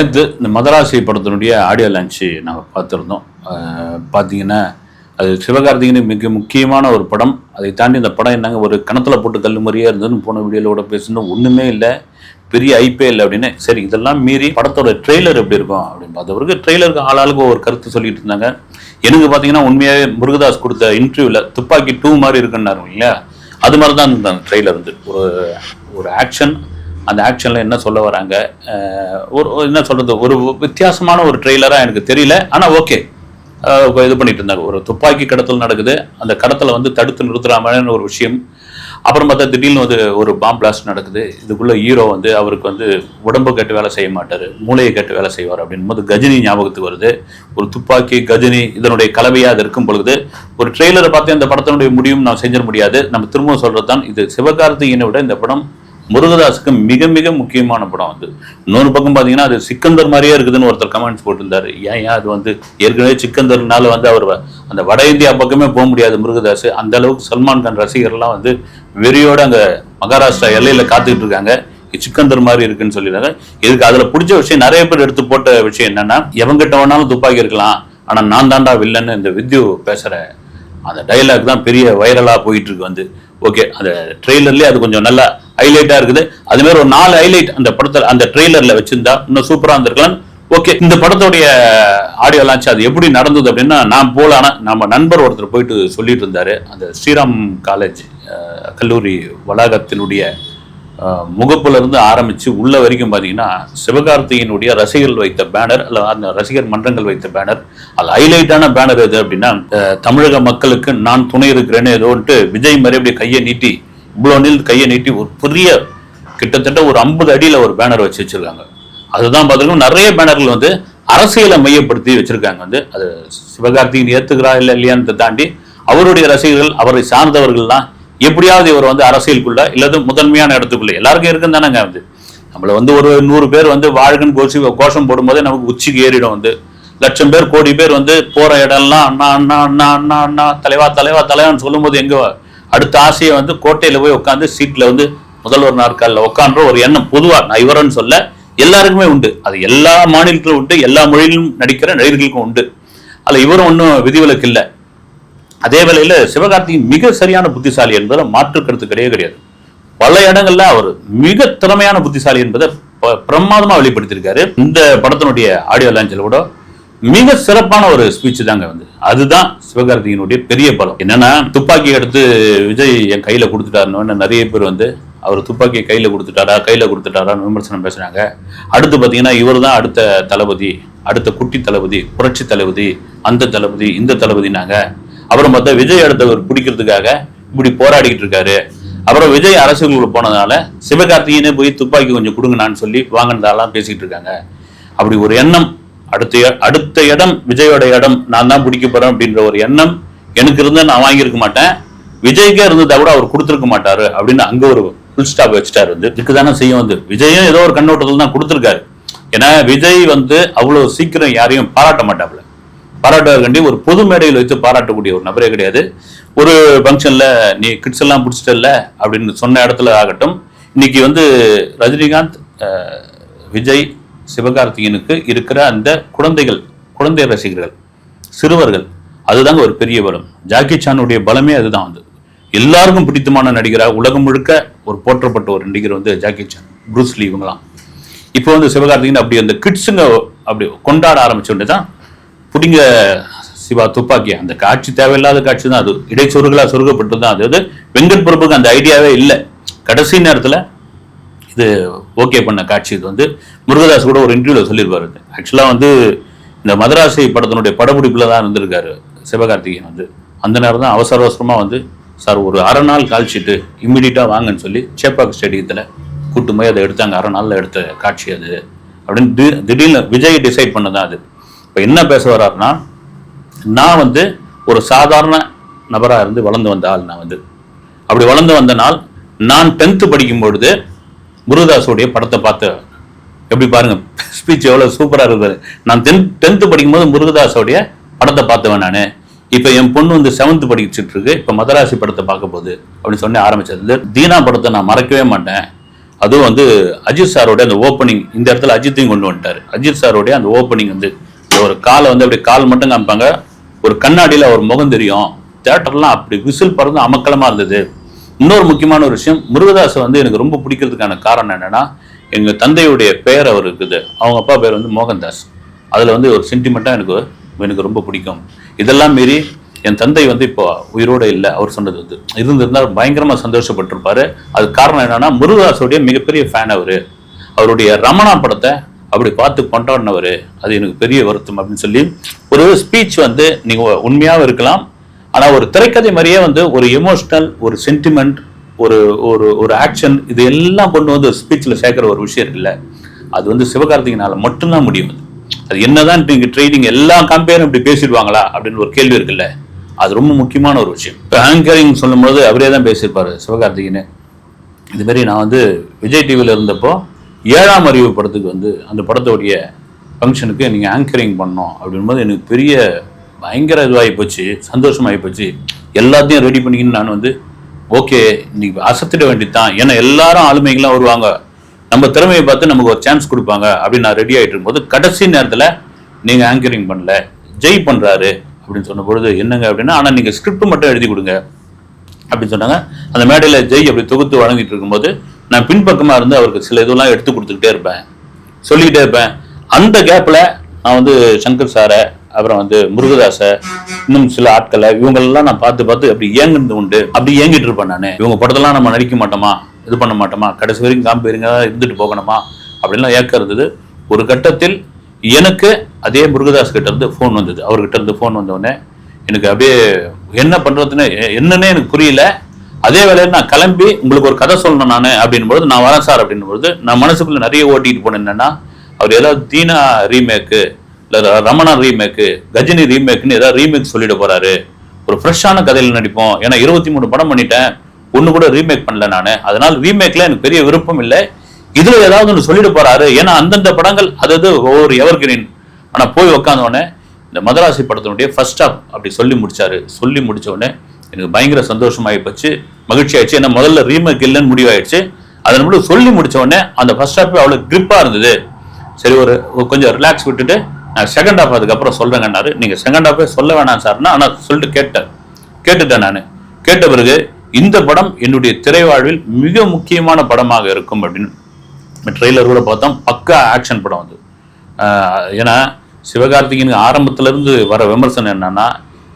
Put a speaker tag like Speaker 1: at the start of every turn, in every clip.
Speaker 1: நேற்று இந்த மதராசி படத்தினுடைய ஆடியோ லான்ச்சு நாங்கள் பார்த்துருந்தோம். பார்த்தீங்கன்னா அது சிவகார்த்திகனுக்கு மிக முக்கியமான ஒரு படம். அதை தாண்டி இந்த படம் என்னங்க ஒரு கணத்துல போட்டு கல் முறையாக இருந்ததுன்னு போன வீடியோவோட கூட பேசணும் ஒன்றுமே இல்லை பெரிய ஐப்பே இல்லை அப்படின்னு. சரி இதெல்லாம் மீறி படத்தோட ட்ரெய்லர் எப்படி இருக்கும் அப்படின்னு பார்த்தவருக்கு ட்ரெய்லருக்கு ஆளாளுக்கு ஒரு கருத்து சொல்லிட்டு இருந்தாங்க. எனக்கு பார்த்தீங்கன்னா உண்மையாகவே முருகதாஸ் கொடுத்த இன்டர்வியூவில் துப்பாக்கி டூ மாதிரி இருக்குன்னாரு இல்லையா? அது மாதிரி தான் இருந்தாங்க ட்ரெய்லர் வந்து. ஒரு ஒரு ஆக்ஷன் அந்த ஆக்ஷனில் என்ன சொல்ல வராங்க? ஒரு என்ன சொல்கிறது ஒரு வித்தியாசமான ஒரு ட்ரெய்லராக எனக்கு தெரியல. ஆனால் ஓகே இது பண்ணிட்டு இருந்தாங்க. ஒரு துப்பாக்கி கடத்தல் நடக்குது. அந்த கடத்தலை வந்து தடுத்து நிறுத்துறாமன்னு ஒரு விஷயம். அப்புறம் பார்த்தா திடீர்னு வந்து ஒரு பாம் பிளாஸ்ட் நடக்குது. இதுக்குள்ளே ஹீரோ வந்து அவருக்கு வந்து உடம்பு கட்டு வேலை செய்ய மாட்டார். மூளையை கட்டு வேலை செய்வார் அப்படின்போது கஜினி ஞாபகத்துக்கு வருது. ஒரு துப்பாக்கி கஜினி இதனுடைய கலவையாக அது இருக்கும் பொழுது ஒரு ட்ரெய்லரை பார்த்து அந்த படத்தினுடைய முடியும் நான் செஞ்சிட முடியாது. நம்ம திரும்பவும் சொல்கிறது தான் இது. சிவகார்த்திகனை விட இந்த படம் முருகதாஸுக்கு மிக மிக முக்கியமான படம் வந்து. இன்னொரு பக்கம் பார்த்தீங்கன்னா அது சிக்கந்தர் மாதிரியே இருக்குதுன்னு ஒருத்தர் கமெண்ட்ஸ் போட்டிருந்தாரு. ஏன் ஏன் அது வந்து ஏற்கனவே சிக்கந்தர்னால வந்து அவர் வ- அந்த வட இந்தியா பக்கமே போக முடியாது முருகதாஸ். அந்த அளவுக்கு சல்மான் கான் ரசிகர்லாம் வந்து வெறியோட அங்க மகாராஷ்டிரா எல்லையில காத்துக்கிட்டு இருக்காங்க. சிக்கந்தர் மாதிரி இருக்குன்னு சொல்லிடுறாங்க இதுக்கு அதுல பிடிச்ச விஷயம் நிறைய பேர் எடுத்து போட்ட விஷயம் என்னன்னா எவங்கிட்ட வேணாலும் துப்பாக்கி இருக்கலாம் ஆனா நான் தாண்டா வில்லன்னு இந்த வித்யு பேசுற அந்த டைலாக் தான் பெரிய வைரலா போயிட்டு இருக்கு வந்து. ஓகே அந்த ட்ரெய்லர்லயே அது கொஞ்சம் நல்லா ஹைலைட்டா இருக்குது. அதுமாரி மாதிரி ஒரு நாலு ஹைலைட் அந்த படத்துல அந்த ட்ரெய்லர்ல வச்சிருந்தா இன்னும் சூப்பரா இருந்திருக்கலாம். ஓகே இந்த படத்துடைய ஆடியோ லான்ச் அது எப்படி நடந்தது அப்படின்னா நான் போல நம்ம நண்பர் ஒருத்தர் போயிட்டு சொல்லிட்டு இருந்தாரு. அந்த ஸ்ரீராம் காலேஜ் கல்லூரி வளாகத்தினுடைய அஹ், முகப்புல இருந்து ஆரம்பிச்சு உள்ள வரைக்கும் பார்த்தீங்கன்னா சிவகார்த்தியினுடைய ரசிகர்கள் வைத்த பேனர் அல்ல அந்த ரசிகர் மன்றங்கள் வைத்த பேனர் அது ஹைலைட்டான பேனர் எது அப்படின்னா தமிழக மக்களுக்கு நான் துணை இருக்கிறேன்னு ஏதோன்ட்டு விஜய் மாதிரி அப்படியே கையை நீட்டி இவ்வளோ நீள் கையை நீட்டி ஒரு பெரிய கிட்டத்தட்ட ஒரு ஐம்பது அடியில் ஒரு பேனர் வச்சு வச்சிருக்காங்க. அதுதான் பார்த்தீங்கன்னா நிறைய பேனர்கள் வந்து அரசியலை மையப்படுத்தி வச்சிருக்காங்க. வந்து அது சிவகார்த்திகன் ஏற்றுக்கிறா இல்லை இல்லையான்னு தாண்டி அவருடைய ரசிகர்கள் அவரை சார்ந்தவர்கள்லாம் எப்படியாவது இவர் வந்து அரசியலுக்குள்ள இல்லது முதன்மையான இடத்துக்குள்ள எல்லாருக்கும் இருக்குன்னு தானேங்க வந்து. நம்மள வந்து ஒரு நூறு பேர் வந்து வாழ்கன் கோஷி கோஷம் போடும்போதே நமக்கு உச்சிக்கு ஏறிடும் வந்து. லட்சம் பேர் கோடி பேர் வந்து போற இடம்லாம் அண்ணா அண்ணா அண்ணா அண்ணா அண்ணா தலைவா தலைவா தலைவான்னு சொல்லும்போது எங்க அடுத்த ஆசையை வந்து கோட்டையில போய் உட்காந்து சீட்ல வந்து முதல்வர் நாற்காலில் உட்கான்ற ஒரு எண்ணம் பொதுவா நான் இவரன்னு சொல்ல எல்லாருக்குமே உண்டு. அது எல்லா மாநிலத்திலும் உண்டு எல்லா மொழியிலும் நடிக்கிற நடிகர்களுக்கும் உண்டு. அதில் இவரும் ஒன்றும் விதிவிலக்கு இல்லை. அதே வேளையில் சிவகார்த்திகேயன் மிக சரியான புத்திசாலி என்பதை மாற்று கருத்து கிடையவே கிடையாது. பல இடங்கள்ல அவர் மிக திறமையான புத்திசாலி என்பதை ப- வெளிப்படுத்தியிருக்காரு. இந்த படத்தினுடைய ஆடியோ லாஞ்சில் கூட மிக சிறப்பான ஒரு ஸ்பீச் தாங்க வந்து. அதுதான் சிவகார்த்திகேயனுடைய பெரிய பலம். என்னன்னா துப்பாக்கி எடுத்து விஜய் என் கையில கொடுத்துட்டாருன்னு நிறைய பேர் வந்து அவர் துப்பாக்கியை கையில கொடுத்துட்டாரா கையில கொடுத்துட்டாரான்னு விமர்சனம் பேசுறாங்க. அடுத்து பாத்தீங்கன்னா இவர் தான் அடுத்த தளபதி அடுத்த குட்டி தளபதி புரட்சி தளபதி அந்த தளபதி இந்த தளபதினாங்க. அப்புறம் பார்த்தா விஜய் அடுத்தவர் பிடிக்கிறதுக்காக இப்படி போராடிக்கிட்டு இருக்காரு. அப்புறம் விஜய் அரசுகளுக்கு போனதுனால சிவகார்த்திகேயனே போய் துப்பாக்கி கொஞ்சம் கொடுங்கண்ணான்னு சொல்லி வாங்கினதாலாம் பேசிக்கிட்டு இருக்காங்க. அப்படி ஒரு எண்ணம் அடுத்த அடுத்த இடம் விஜயோட இடம் நான் தான் பிடிக்க போறேன் அப்படின்ற ஒரு எண்ணம் எனக்கு இருந்தா நான் வாங்கியிருக்க மாட்டேன். விஜய்க்கே இருந்ததா கூட அவர் கொடுத்துருக்க மாட்டாரு அப்படின்னு அங்க ஒரு ஃபுல் ஸ்டாப் வச்சுட்டாரு வந்து. இதுக்கு தானே செய்யும் வந்து. விஜயும் ஏதோ ஒரு கண்ணோட்டத்தில் தான் கொடுத்துருக்காரு. ஏன்னா விஜய் வந்து அவ்வளவு சீக்கிரம் யாரையும் பாராட்ட மாட்டாப்புல. பாராட்டுவதற்காண்டி ஒரு பொது மேடையில் வைத்து பாராட்டக்கூடிய ஒரு நபரே கிடையாது. ஒரு ஃபங்க்ஷனில் நீ கிட்ஸ் எல்லாம் பிடிச்சிட்டல்ல? அப்படின்னு சொன்ன இடத்துல ஆகட்டும். இன்னைக்கு வந்து ரஜினிகாந்த் விஜய் சிவகார்த்திகேயனுக்கு இருக்கிற அந்த குழந்தைகள் குழந்தை ரசிகர்கள் சிறுவர்கள் அதுதாங்க ஒரு பெரிய பலம் ஜாக்கி சானுடைய பலமே அதுதான் வந்து. எல்லாருக்கும் பிடித்தமான நடிகராக உலகம் முழுக்க ஒரு போற்றப்பட்ட ஒரு நடிகர் வந்து ஜாக்கி சான் ப்ரூஸ்லி இவங்களாம் இப்போ வந்து சிவகார்த்திகேயன் அப்படி அந்த கிட்ஸுங்க அப்படி கொண்டாட ஆரம்பிச்ச தான் பிடிங்க சிவா துப்பாக்கி. அந்த காட்சி தேவையில்லாத காட்சி தான் அது. இடைச்சொருகளாக சொருகப்பட்டு தான் அது வந்து வெங்கட் பிரபுக்கு அந்த ஐடியாவே இல்லை. கடைசி நேரத்துல இது ஓகே பண்ண காட்சி இது வந்து முருகதாஸ் கூட ஒரு இன்டர்வியூல சொல்லியிருப்பாரு ஆக்சுவலாக வந்து இந்த மதராசி படத்தினுடைய படப்பிடிப்பில் தான் இருந்திருக்காரு சிவகார்த்திகேயன் வந்து. அந்த நேரம் தான் அவசர அவசரமாக வந்து சார் ஒரு அரை நாள் கால்ஷீட்டு இம்மிடியட்டாக வாங்கன்னு சொல்லி சேப்பாக்கு ஸ்டேடியத்தில் கூட்டு போய் அதை எடுத்தாங்க. அரை நாளில் எடுத்த காட்சி அது. அப்படின்னு தி- திடீர்னு விஜய் டிசைட் பண்ணதான் அது. இப்போ என்ன பேச வர்றாருன்னா நான் வந்து ஒரு சாதாரண நபராக இருந்து வளர்ந்து வந்த ஆள் நான் வந்து. அப்படி வளர்ந்து வந்த நாள் நான் டென்த்து படிக்கும் பொழுது முருகதாஸுடைய படத்தை பார்த்து எப்படி பாருங்க ஸ்பீச் எவ்வளவு சூப்பரா இருக்குது நான் டென்த் டென்த்து படிக்கும்போது முருகதாஸோடைய படத்தை பார்த்தவன் நான். இப்போ என் பொண்ணு வந்து செவன்த் படிச்சுட்டு இருக்கு. இப்போ மதராசி படத்தை பார்க்க போகுது அப்படின்னு சொன்ன ஆரம்பிச்சது. தீனா படத்தை நான் மறக்கவே மாட்டேன். அதுவும் வந்து அஜித் சாரோட அந்த ஓப்பனிங் இந்த இடத்துல அஜித்தையும் கொண்டு வந்துட்டாரு. அஜித் சாரோடைய அந்த ஓப்பனிங் வந்து ஒரு காலை வந்து அப்படியே கால் மட்டும் காமிப்பாங்க. ஒரு கண்ணாடியில் அவர் முகம் தெரியும். தேட்டர்லாம் அப்படி விசில் பறந்து அமக்கலமா இருந்தது. இன்னொரு முக்கியமான ஒரு விஷயம் முருகதாஸ் வந்து எனக்கு ரொம்ப பிடிக்கிறதுக்கான காரணம் என்னன்னா எங்க தந்தையுடைய பெயர் அவர் இருக்குது. அவங்க அப்பா பேர் வந்து மோகன்தாஸ். அதுல வந்து ஒரு சென்டிமெண்ட்டாக எனக்கு எனக்கு ரொம்ப பிடிக்கும். இதெல்லாம் மீறி என் தந்தை வந்து இப்போ உயிரோட இல்லை அவர் சொன்னது வந்து. இருந்திருந்தால் பயங்கரமாக சந்தோஷப்பட்டிருப்பாரு. அது காரணம் என்னன்னா முருகதாஸுடைய மிகப்பெரிய ஃபேன் அவர். அவருடைய ரமணா படத்தை அப்படி பார்த்து கொண்டாடினவர். அது எனக்கு பெரிய வருத்தம் அப்படின்னு சொல்லி ஒரு ஸ்பீச் வந்து நீங்கள் உண்மையாகவும் இருக்கலாம் ஆனால் ஒரு திரைக்கதை மாதிரியே வந்து ஒரு எமோஷ்னல் ஒரு சென்டிமெண்ட் ஒரு ஒரு ஒரு ஆக்ஷன் இது எல்லாம் கொண்டு வந்து ஸ்பீச்சில் சேர்க்குற ஒரு விஷயம் இருக்குல்ல அது வந்து சிவகார்த்திகனால மட்டும்தான் முடியும். அது அது என்னதான் நீங்கள் ட்ரைனிங் எல்லா கம்பேரும் இப்படி பேசிடுவாங்களா அப்படின்னு ஒரு கேள்வி இருக்குல்ல அது ரொம்ப முக்கியமான ஒரு விஷயம். இப்போ ஆங்கரிங் சொல்லும்போது அவரே தான் பேசியிருப்பார் சிவகார்த்திகனு இதுமாரி நான் வந்து விஜய் டிவியில் இருந்தப்போ ஏழாம் அறிவு படத்துக்கு வந்து அந்த படத்தோடைய ஃபங்க்ஷனுக்கு நீங்கள் ஆங்கரிங் பண்ணோம் அப்படின்போது எனக்கு பெரிய பயங்கர இதுவாகி போச்சு சந்தோஷமாகி போச்சு. எல்லாத்தையும் ரெடி பண்ணிக்கின்னு நான் வந்து ஓகே இன்னைக்கு அசத்திட வேண்டியதுதான். ஏன்னா எல்லாரும் ஆளுமைகள்லாம் வருவாங்க. நம்ம திறமையை பார்த்து நமக்கு ஒரு சான்ஸ் கொடுப்பாங்க அப்படின்னு நான் ரெடி ஆகிட்டு இருக்கும்போது கடைசி நேரத்தில் நீங்கள் ஆங்கரிங் பண்ணல. ஜெய் பண்ணுறாரு அப்படின்னு சொன்ன பொழுது என்னங்க அப்படின்னா ஆனால் நீங்கள் ஸ்கிரிப்ட் மட்டும் எழுதி கொடுங்க. அப்படின்னு சொன்னாங்க. அந்த மேடையில் ஜெய் அப்படி தொகுத்து வழங்கிட்டு இருக்கும்போது நான் பின்பக்கமாக இருந்து அவருக்கு சில இதெல்லாம் எடுத்து கொடுத்துக்கிட்டே இருப்பேன். சொல்லிக்கிட்டே இருப்பேன். அந்த கேப்பில் நான் வந்து சங்கர் சாரை அப்புறம் வந்து முருகதாசை இன்னும் சில ஆட்களை இவங்களெல்லாம் நான் பார்த்து பார்த்து அப்படி ஏங்குனது உண்டு. அப்படி ஏங்கிட்டு இருப்பேன் நான். இவங்க படத்தெல்லாம் நம்ம நடிக்க மாட்டோமா? இது பண்ண மாட்டோமா? கடைசி வரைக்கும் காம்பேருங்க இருந்துட்டு போகணுமா? அப்படின்லாம் ஏக்கம் இருந்தது ஒரு கட்டத்தில் எனக்கு அதே முருகதாஸ் கிட்ட இருந்து ஃபோன் வந்தது. அவர்கிட்ட இருந்து ஃபோன் வந்தோடனே எனக்கு அப்படியே என்ன பண்றதுன்னு எ- என்னன்னே எனக்கு புரியல. அதே வேளையில் நான் கிளம்பி உங்களுக்கு ஒரு கதை சொல்லணும் நான் அப்படின்போது பொழுது நான் வரேன் சார் அப்படின்னும்பொழுது நான் மனசுக்குள்ள நிறைய ஓட்டிட்டு போனேன் என்னன்னா அவர் ஏதாவது தீனா ரீமேக்கு இல்லை ரமணா ரீமேக்கு கஜினி ரீமேக்னு ஏதாவது ரீமேக் சொல்லிட போறாரு. ஒரு ஃப்ரெஷ்ஷான கதையில் நடிப்போம். ஏன்னா இருபத்தி மூணு படம் பண்ணிட்டேன். ஒன்று கூட ரீமேக் பண்ணல நான். அதனால ரீமேக்ல எனக்கு பெரிய விருப்பம் இல்லை. இதுல ஏதாவது ஒன்று சொல்லிட போறாரு. ஏன்னா அந்தந்த படங்கள் அதாவது ஒவ்வொரு எவர்கிரீன். ஆனால் போய் உக்காந்தோடனே இந்த மதராசி படத்தினுடைய ஃபர்ஸ்ட் ஆப் அப்படி சொல்லி முடிச்சாரு. சொல்லி முடிச்சோடனே எனக்கு பயங்கர சந்தோஷமாகி போச்சு மகிழ்ச்சி ஆயிடுச்சு ஏன்னா முதல்ல ரீமேக் இல்லைன்னு முடிவாயிடுச்சு. அதன் மட்டும் சொல்லி முடிச்ச உடனே அந்த ஃபர்ஸ்ட் ஆப் அவ்வளோ கிரிப்பாக இருந்தது. சரி ஒரு கொஞ்சம் ரிலாக்ஸ் விட்டுட்டு நான் செகண்ட் ஹாஃப் அதுக்கப்புறம் சொல்றேங்கன்னாரு. நீங்க செகண்ட் ஹாஃபே சொல்ல வேணாம் சார்னா ஆனால் சொல்லிட்டு கேட்டேன். கேட்டுட்டேன் நான். கேட்ட பிறகு இந்த படம் என்னுடைய திரைவாழ்வில் மிக முக்கியமான படமாக இருக்கும் அப்படின்னு ட்ரெய்லர் கூட பார்த்தோம். பக்கா ஆக்ஷன் படம் அது. ஆஹ் ஏன்னா சிவகார்த்திகேயனுக்கு ஆரம்பத்துல இருந்து வர விமர்சனம் என்னன்னா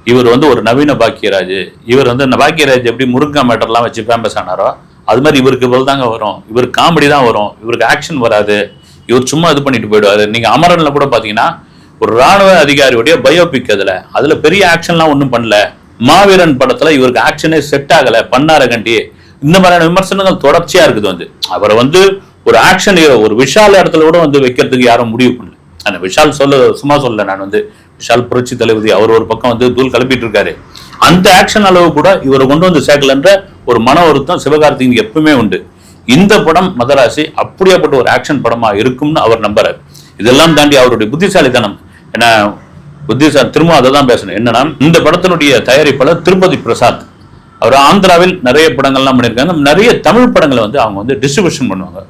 Speaker 1: இவர் வந்து ஒரு நவீன பாக்கியராஜ். இவர் வந்து இந்த பாக்கியராஜ் எப்படி முருங்கா மேட்டர்லாம் வச்சு ஃபேமஸ் ஆனாரோ அது மாதிரி இவருக்கு இவ்வளவு தாங்க வரும். இவர் காமெடி தான் வரும். இவருக்கு ஆக்ஷன் வராது. இவர் சும்மா இது பண்ணிட்டு போயிடுவாரு. நீங்க அமரன்ல கூட பாத்தீங்கன்னா ஒரு ராணுவ அதிகாரியுடைய பயோபிக் அதுல. அதுல பெரிய ஆக்ஷன்லாம் ஒன்றும் பண்ணல. மாவீரன் படத்துல இவருக்கு ஆக்ஷனே செட் ஆகல. பண்ணார கண்டி. இந்த மாதிரியான விமர்சனங்கள் தொடர்ச்சியா இருக்குது வந்து. அவரை வந்து ஒரு ஆக்ஷன் ஹீரோ ஒரு விஷால் இடத்துல கூட வந்து வைக்கிறதுக்கு யாரும் முடிவு பண்ணல. அந்த விஷால் சொல்ல சும்மா சொல்ல நான் வந்து. விஷால் புரட்சி தளபதி அவர் ஒரு பக்கம் வந்து தூள் கிளப்பிட்டு இருக்காரு. அந்த ஆக்ஷன் அளவு கூட இவரை கொண்டு வந்து சேர்க்கலன்ற ஒரு மன வருத்தம் சிவகார்த்திகேயனுக்கு எப்பவுமே உண்டு. இந்த படம் மதராசி அப்படியாப்பட்ட ஒரு ஆக்ஷன் படமா இருக்கும்னு அவர் நம்புறாரு. இதெல்லாம் தாண்டி அவருடைய புத்திசாலித்தனம். என்ன புத்திசாலி திரும்ப அதை தான் பேசணும். என்னன்னா இந்த படத்தினுடைய தயாரிப்பாளர் திருப்பதி பிரசாத். அவர் ஆந்திராவில் நிறைய படங்கள்லாம் பண்ணியிருக்காங்க. நிறைய தமிழ் படங்களை வந்து அவங்க வந்து டிஸ்ட்ரிபியூஷன் பண்ணுவாங்க.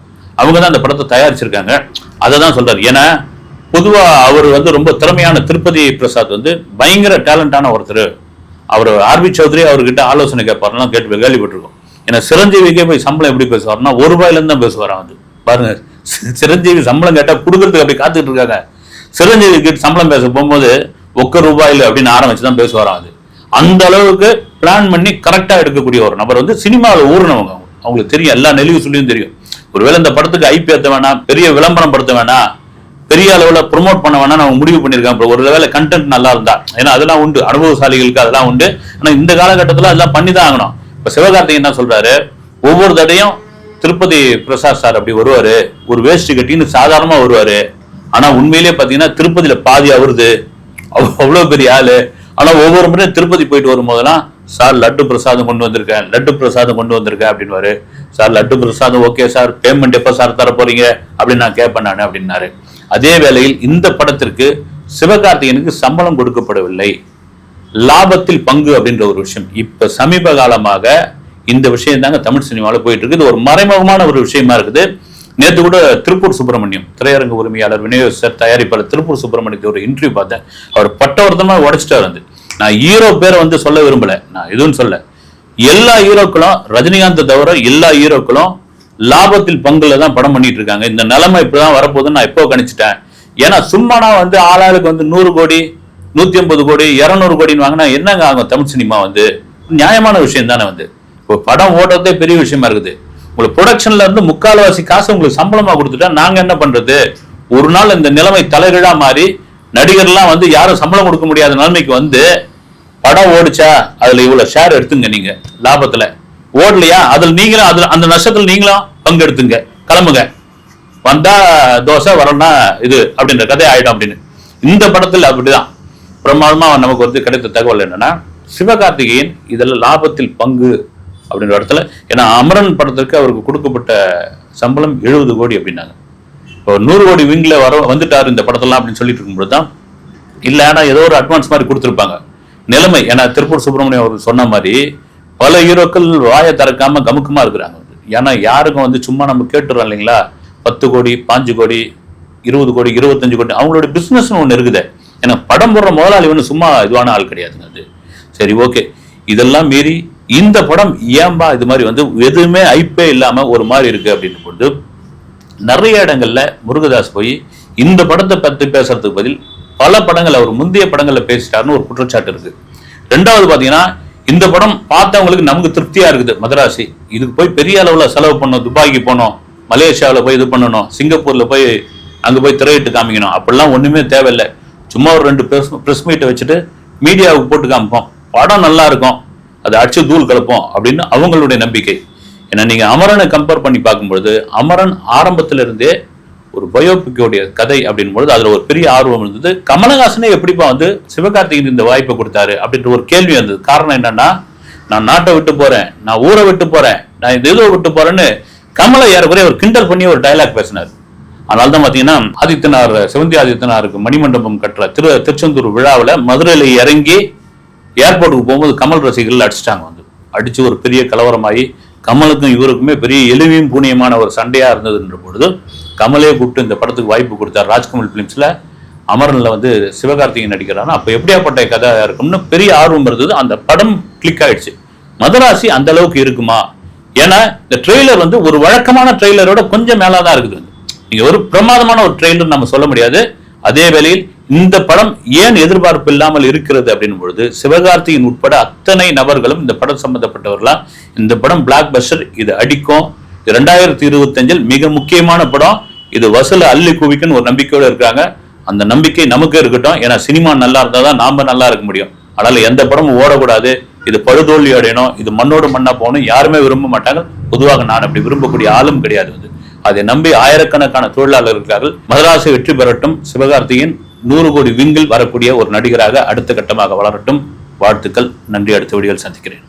Speaker 1: அவங்க தான் அந்த படத்தை தயாரிச்சிருக்காங்க. அதை தான் சொல்றாரு. ஏன்னா பொதுவாக அவர் வந்து ரொம்ப திறமையான திருப்பதி பிரசாத் வந்து பயங்கர டேலண்டான ஒருத்தர். அவர் ஆர்பி சௌத்ரி அவர்கிட்ட ஆலோசனை கேட்பாருலாம் கேட்டு கேள்விப்பட்டிருக்கோம். ஏன்னா சிரஞ்சீவிக்கே போய் சம்பளம் எப்படி பேசுவார்னா ஒரு ரூபாயில இருந்து தான் பேசுவாராம் வந்து. பாருங்க சிரஞ்சீவி சம்பளம் கேட்டால் கொடுக்கறதுக்கு அப்படி காத்துட்டு இருக்காங்க. சிரஞ்சீவி கிட்ட சம்பளம் பேச போகும்போது ஒக்க ரூபாயில் அப்படின்னு ஆரம்பிச்சு தான் பேசுவாராம் அது அந்த அளவுக்கு பிளான் பண்ணி கரெக்டாக எடுக்கக்கூடிய ஒரு நபர் வந்து சினிமாவில் ஊறினவங்க அவங்க. அவங்களுக்கு தெரியும் எல்லா நெளிவு சொல்லியும் தெரியும். ஒருவேளை இந்த படத்துக்கு ஐபி ஏற்ற வேணாம் பெரிய விளம்பரம் படுத்த வேணாம் பெரிய அளவில் ப்ரொமோட் பண்ண வேணாம் அவங்க முடிவு பண்ணியிருக்காங்க ஒரு வேளை கண்டென்ட் நல்லா இருந்தா ஏன்னா அதெல்லாம் உண்டு அனுபவசாலிகளுக்கு அதெல்லாம் உண்டு. ஆனால் இந்த காலகட்டத்தில் அதெல்லாம் பண்ணி தான் ஆகணும். இப்ப சிவகார்த்திகேயன் என்ன சொல்றாரு? ஒவ்வொரு தடையும் திருப்பதி பிரசாத் சார் அப்படி வருவாரு. ஒரு வேஷ்டி கட்டின்னு சாதாரணமா வருவாரு. ஆனா உண்மையிலேயே பாத்தீங்கன்னா திருப்பதியில பாதி அவருது. அவ்வளவு பெரிய ஆளு. ஆனா ஒவ்வொரு முறையும் திருப்பதி போயிட்டு வரும்போதெல்லாம் சார் லட்டு பிரசாதம் கொண்டு வந்திருக்கேன். லட்டு பிரசாதம் கொண்டு வந்திருக்கேன் அப்படின்னு சார் லட்டு பிரசாதம் ஓகே சார். பேமெண்ட் எப்ப சார் தர போறீங்க? அப்படின்னு நான் கேட்பேன் நான் அப்படின்னாரு. அதே வேளையில் இந்த படத்திற்கு சிவகார்த்திகேயனுக்கு சம்பளம் கொடுக்கப்படவில்லை. லாபத்தில் பங்கு அப்படின்ற ஒரு விஷயம். இப்ப சமீப காலமாக இந்த விஷயம் தாங்க தமிழ் சினிமாவில் போயிட்டு இருக்கு இது ஒரு மறைமுகமான ஒரு விஷயமா இருக்குது. நேற்று கூட திருப்பூர் சுப்பிரமணியம் திரையரங்கு உரிமையாளர் விநியோகஸ்தர் தயாரிப்பாளர் திருப்பூர் சுப்பிரமணியத்தை ஒரு இன்டர்வியூ பார்த்தேன். அவர் பட்டவர்த்தமாக உடைச்சிட்டார் வந்து நான் ஹீரோ பேரை வந்து சொல்ல விரும்பல. நான் எதுவும் சொல்ல. எல்லா ஹீரோக்களும் ரஜினிகாந்த் தவிர எல்லா ஹீரோக்களும் லாபத்தில் பங்குல தான் படம் பண்ணிட்டு இருக்காங்க. இந்த நிலைமை இப்படிதான் வரப்போகுதுன்னு நான் எப்போ கணிச்சிட்டேன். ஏன்னா சும்மானா வந்து ஆளாளுக்கு வந்து நூறு கோடி நூத்தி ஐம்பது கோடி இருநூறு கோடின்னு வாங்கினா என்னங்க ஆகும்? தமிழ் சினிமா வந்து நியாயமான விஷயம் தானே வந்து. இப்போ படம் ஓடுறதே பெரிய விஷயமா இருக்குது. உங்களுக்கு ப்ரொடக்ஷன்ல இருந்து முக்கால்வாசி காசு உங்களுக்கு சம்பளமா கொடுத்துட்டா நாங்க என்ன பண்றது? ஒரு நாள் இந்த நிலைமை தலைகீழா மாறி நடிகர்லாம் வந்து யாரும் சம்பளம் கொடுக்க முடியாத நிலைமைக்கு வந்து படம் ஓடிச்சா? அதுல இவ்வளவு ஷேர் எடுத்துங்க நீங்க லாபத்துல. ஓடலையா? அதுல நீங்களும் அதுல அந்த நஷ்டத்துல நீங்களும் பங்கு எடுத்துங்க கிளம்புங்க. வந்தா தோசை வரலன்னா இது அப்படின்ற கதை ஆயிடும் அப்படின்னு. இந்த படத்தில் அப்படிதான். பிரமாதமாக நமக்கு வந்து கிடைத்த தகவல் என்னன்னா சிவகார்த்திகேயன் இதெல்லாம் லாபத்தில் பங்கு அப்படின்ற இடத்துல ஏன்னா அமரன் படத்திற்கு அவருக்கு கொடுக்கப்பட்ட சம்பளம் எழுபது கோடி அப்படின்னாங்க. இப்போ நூறு கோடி விங்கில் வர வந்துட்டார் இந்த படத்தெல்லாம் அப்படின்னு சொல்லிட்டு இருக்கும்போது தான் இல்லை ஆனால் ஏதோ ஒரு அட்வான்ஸ் மாதிரி கொடுத்துருப்பாங்க. நிலைமை ஏன்னா திருப்பூர் சுப்பிரமணியம் அவர் சொன்ன மாதிரி பல ஹீரோக்கள் வாயை திறக்காம கமுக்கமா இருக்கிறாங்க. ஏன்னா யாருக்கும் வந்து சும்மா நம்ம கேட்டுறோம் இல்லைங்களா? பத்து கோடி பாஞ்சு கோடி இருபது கோடி இருபத்தஞ்சு கோடி அவங்களோட பிஸ்னஸ்னு ஒன்று இருக்குது. ஏன்னா படம் போடுற முதலாளி ஒன்று சும்மா இதுவான ஆள் கிடையாதுங்க அது. சரி ஓகே. இதெல்லாம் மீறி இந்த படம் ஏன்பா இது மாதிரி வந்து எதுவுமே ஐப்பே இல்லாமல் ஒரு மாதிரி இருக்கு அப்படின்னு பொழுது நிறைய இடங்கள்ல முருகதாஸ் போய் இந்த படத்தை பற்றி பேசுறதுக்கு பதில் பல படங்கள் அவர் முந்தைய படங்களில் பேசிட்டாருன்னு ஒரு குற்றச்சாட்டு இருக்கு. ரெண்டாவது பார்த்தீங்கன்னா இந்த படம் பார்த்தவங்களுக்கு நமக்கு திருப்தியா இருக்குது. மதராசி இதுக்கு போய் பெரிய அளவில் செலவு பண்ணணும் துபாய்க்கு போனோம் மலேசியாவில் போய் இது பண்ணணும் சிங்கப்பூர்ல போய் அங்கே போய் திரையிட்டு காமிக்கணும். அப்படிலாம் ஒன்றுமே தேவையில்லை. சும்மா ஒரு ரெண்டு ப்ரெஸ் ப்ரெஸ் மீட்டை வச்சுட்டு மீடியாவுக்கு போட்டு காமிப்போம். படம் நல்லா இருக்கும். அதை அடிச்சு தூள் கலப்போம் அப்படின்னு அவங்களுடைய நம்பிக்கை. ஏன்னா நீங்க அமரனை கம்பேர் பண்ணி பார்க்கும்பொழுது அமரன் ஆரம்பத்திலிருந்தே ஒரு பயோபிக்கோடைய கதை அப்படின் பொழுது அதுல ஒரு பெரிய ஆர்வம் இருந்தது. கமலஹாசனே எப்படிப்பா வந்து சிவகார்த்திகேயன் இந்த வாய்ப்பை கொடுத்தாரு அப்படின்ற ஒரு கேள்வி வந்தது. காரணம் என்னன்னா நான் நாட்டை விட்டு போறேன் நான் ஊரை விட்டு போறேன் நான் இந்த இதை விட்டு போறேன்னு கமலை ஏறக்குறைய ஒரு கிண்டல் பண்ணி ஒரு டயலாக் பேசினார். அதனால தான் பாத்தீங்கன்னா ஆதித்தனார் சிவந்தி ஆதித்தனாருக்கு மணிமண்டபம் கட்டுற திரு திருச்செந்தூர் விழாவில் மதுரையில இறங்கி ஏர்போர்ட்டுக்கு போகும்போது கமல் ரசிகர்கள் அடிச்சிட்டாங்க வந்து. அடிச்சு ஒரு பெரிய கலவரமாகி கமலுக்கும் இவருக்குமே பெரிய எளிமையும் பூனியமான ஒரு சண்டையாக இருந்ததுன்ற பொழுது கமலே கூப்பிட்டு இந்த படத்துக்கு வாய்ப்பு கொடுத்தார். ராஜ்கமல் ஃபிலிம்ஸில் அமரனில் வந்து சிவகார்த்திகேயன் நடிக்கிறானா அப்போ எப்படியாப்பட்ட கதை இருக்கும்னு பெரிய ஆர்வம் இருந்தது. அந்த படம் கிளிக் ஆயிடுச்சு. மதராசி அந்த அளவுக்கு இருக்குமா? ஏன்னா இந்த ட்ரெய்லர் வந்து ஒரு வழக்கமான ட்ரெய்லரோட கொஞ்சம் மேலே தான் இருக்குது. நீங்க ஒரு பிரமாதமான ஒரு ட்ரெயிலர் நம்ம சொல்ல முடியாது. அதே வேளையில் இந்த படம் ஏன் எதிர்பார்ப்பு இல்லாமல் இருக்கிறது அப்படின் பொழுது சிவகார்த்தியின் உட்பட அத்தனை நபர்களும் இந்த படம் சம்பந்தப்பட்டவர்களா? இந்த படம் பிளாக் பஸ்டர் இது அடிக்கும். இரண்டாயிரத்தி இருபத்தஞ்சில் மிக முக்கியமான படம். இது வசூல அள்ளி குவிக்குன்னு ஒரு நம்பிக்கையோடு இருக்காங்க. அந்த நம்பிக்கை நமக்கு இருக்கட்டும். ஏன்னா சினிமா நல்லா இருந்தால் தான் நாம நல்லா இருக்க முடியும். அதனால எந்த படமும் ஓடக்கூடாது. இது பழுதோல்வி அடையணும். இது மண்ணோடு மண்ணா போகணும். யாருமே விரும்ப மாட்டாங்க. பொதுவாக நான் அப்படி விரும்பக்கூடிய ஆளும் கிடையாது வந்து அதை நம்பி ஆயிரக்கணக்கான தொழிலாளர்கள் இருக்கிறார்கள். மதராசை வெற்றி பெறட்டும். சிவகார்த்தியின் நூறு கோடி விங்கில் வரக்கூடிய ஒரு நடிகராக அடுத்த கட்டமாக வளரட்டும். வாழ்த்துக்கள். நன்றி. அடுத்த வீடியோவில் சந்திக்கிறேன்.